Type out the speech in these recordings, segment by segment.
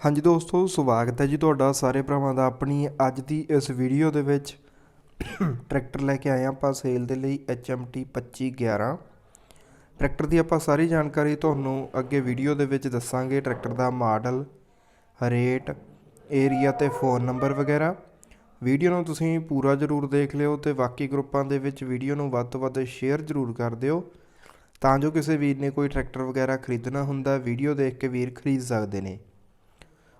ਹਾਂਜੀ ਦੋਸਤੋ, ਸਵਾਗਤ ਹੈ ਜੀ ਤੁਹਾਡਾ ਸਾਰੇ ਭਰਾਵਾਂ ਦਾ ਆਪਣੀ ਅੱਜ ਦੀ ਇਸ ਵੀਡੀਓ ਦੇ ਵਿੱਚ। ਟਰੈਕਟਰ ਲੈ ਕੇ ਆਏ ਹਾਂ ਆਪਾਂ ਸੇਲ ਦੇ ਲਈ HMT 2511 ਟਰੈਕਟਰ ਦੀ ਆਪਾਂ ਸਾਰੀ ਜਾਣਕਾਰੀ ਤੁਹਾਨੂੰ ਅੱਗੇ ਵੀਡੀਓ ਦੇ ਵਿੱਚ ਦੱਸਾਂਗੇ। ਟਰੈਕਟਰ ਦਾ ਮਾਡਲ, ਰੇਟ ਏਰੀਆ ਤੇ ਫੋਨ ਨੰਬਰ ਵਗੈਰਾ। ਵੀਡੀਓ ਨੂੰ ਤੁਸੀਂ ਪੂਰਾ ਜ਼ਰੂਰ ਦੇਖ ਲਿਓ ਤੇ ਬਾਕੀ ਗਰੁੱਪਾਂ ਦੇ ਵਿੱਚ ਵੀਡੀਓ ਨੂੰ ਵੱਧ ਤੋਂ ਵੱਧ ਸ਼ੇਅਰ ਜ਼ਰੂਰ ਕਰ ਦਿਓ। ਤਾਂ ਜੋ ਕਿਸੇ ਵੀਰ ਨੇ ਕੋਈ ਟਰੈਕਟਰ ਵਗੈਰਾ ਖਰੀਦਣਾ ਹੁੰਦਾ ਵੀਡੀਓ ਦੇਖ ਕੇ ਵੀਰ ਖਰੀਦ ਸਕਦੇ ਨੇ।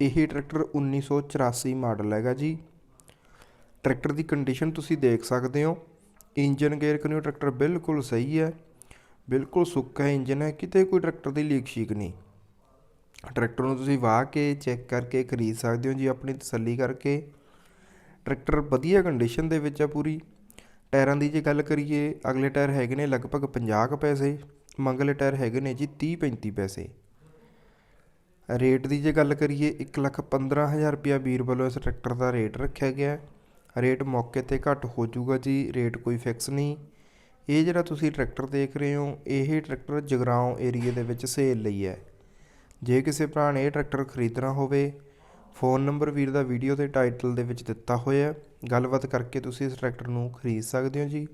ਇਹ ਟਰੈਕਟਰ 1984 ਮਾਡਲ ਹੈਗਾ ਜੀ। ਟਰੈਕਟਰ ਦੀ ਕੰਡੀਸ਼ਨ ਤੁਸੀਂ ਦੇਖ ਸਕਦੇ ਹੋ। ਇੰਜਨ ਗੇਅਰ ਕਨਿਓ ਟਰੈਕਟਰ ਬਿਲਕੁਲ ਸਹੀ ਹੈ। ਬਿਲਕੁਲ ਸੁੱਕਾ ਇੰਜਨ ਹੈ, ਕਿਤੇ ਕੋਈ ਟਰੈਕਟਰ ਦੀ ਲੀਕ ਸ਼ੀਕ ਨਹੀਂ। ਟਰੈਕਟਰ ਨੂੰ ਤੁਸੀਂ ਵਾਹ ਕੇ ਚੈੱਕ ਕਰਕੇ ਖਰੀਦ ਸਕਦੇ ਹੋ ਜੀ ਆਪਣੀ ਤਸੱਲੀ ਕਰਕੇ। ਟਰੈਕਟਰ ਵਧੀਆ ਕੰਡੀਸ਼ਨ ਦੇ ਵਿੱਚ ਆ ਪੂਰੀ। ਟਾਇਰਾਂ ਦੀ ਜੇ ਗੱਲ ਕਰੀਏ, ਅਗਲੇ ਟਾਇਰ ਹੈਗੇ ਨੇ ਲਗਭਗ 50 ਕੁ ਪੈਸੇ। ਮੰਗਲੇ ਟਾਇਰ ਹੈਗੇ ਨੇ ਜੀ 30 35 ਪੈਸੇ। ਰੇਟ ਦੀ ਜੇ ਗੱਲ ਕਰੀਏ, ਇੱਕ ਲੱਖ ਪੰਦਰਾਂ ਹਜ਼ਾਰ ਰੁਪਇਆ ਵੀਰ ਵੱਲੋਂ ਇਸ ਟਰੈਕਟਰ ਦਾ ਰੇਟ ਰੱਖਿਆ ਗਿਆ ਰੇਟ ਮੌਕੇ ਤੇ ਘੱਟ ਹੋ ਜਾਊਗਾ ਜੀ, ਰੇਟ ਕੋਈ ਫਿਕਸ ਨਹੀਂ। ਇਹ ਜਿਹੜਾ ਤੁਸੀਂ ਟਰੈਕਟਰ ਦੇਖ ਰਹੇ ਹੋ, ਇਹ ਟਰੈਕਟਰ ਜਗਰਾਉਂ ਏਰੀਏ ਦੇ ਵਿੱਚ ਸੇਲ ਲਈ ਹੈ। ਜੇ ਕਿਸੇ ਭਰਾ ਨੇ ਇਹ ਟਰੈਕਟਰ ਖਰੀਦਣਾ ਹੋਵੇ, ਫੋਨ ਨੰਬਰ ਵੀਰ ਦਾ ਵੀਡੀਓ ਦੇ ਟਾਈਟਲ ਦੇ ਵਿੱਚ ਦਿੱਤਾ ਹੋਇਆ ਗੱਲਬਾਤ ਕਰਕੇ ਤੁਸੀਂ ਇਸ ਟਰੈਕਟਰ ਨੂੰ ਖਰੀਦ ਸਕਦੇ ਹੋ ਜੀ।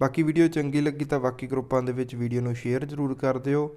ਬਾਕੀ ਵੀਡੀਓ ਚੰਗੀ ਲੱਗੀ ਤਾਂ ਬਾਕੀ ਗਰੁੱਪਾਂ ਦੇ ਵਿੱਚ ਵੀਡੀਓ ਨੂੰ ਸ਼ੇਅਰ ਜ਼ਰੂਰ ਕਰ ਦਿਓ।